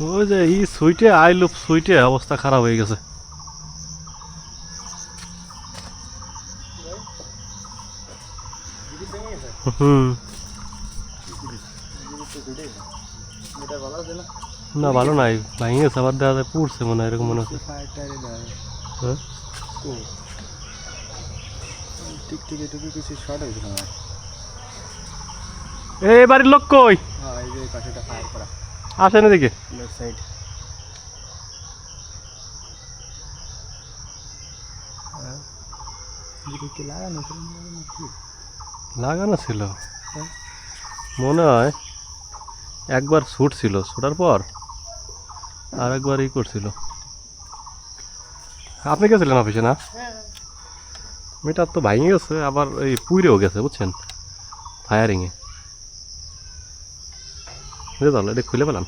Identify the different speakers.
Speaker 1: ওই যে এই সুইটে আই লুপ সুইটে অবস্থা খারাপ হয়ে গেছে।
Speaker 2: না
Speaker 1: ভালো নাই ভেঙে গেছে আবার দেখা যায় পুড়ছে মনে হয় এরকম মনে হচ্ছে।
Speaker 2: দেয়
Speaker 1: হ্যাঁ
Speaker 2: কিছু শর্ট হয়েছিল
Speaker 1: বাড়ির লোক কই
Speaker 2: হ্যাঁ এই যে এই পাশেটা ফায়ার করা
Speaker 1: আসেন এদিকে।
Speaker 2: সাইড
Speaker 1: লাগানো ছিল?
Speaker 2: হ্যাঁ।
Speaker 1: মনে হয় একবার শুট ছিল শুটার পর আর একবার ই করছিল। আপনি গেছিলেন অফিসে না? মিটার তো ভাঙে গেছে আবার এই পুইরেও গেছে বুঝছেন? ফায়ারিংয়ে বুঝতে পারল এটা খুলে পেলাম।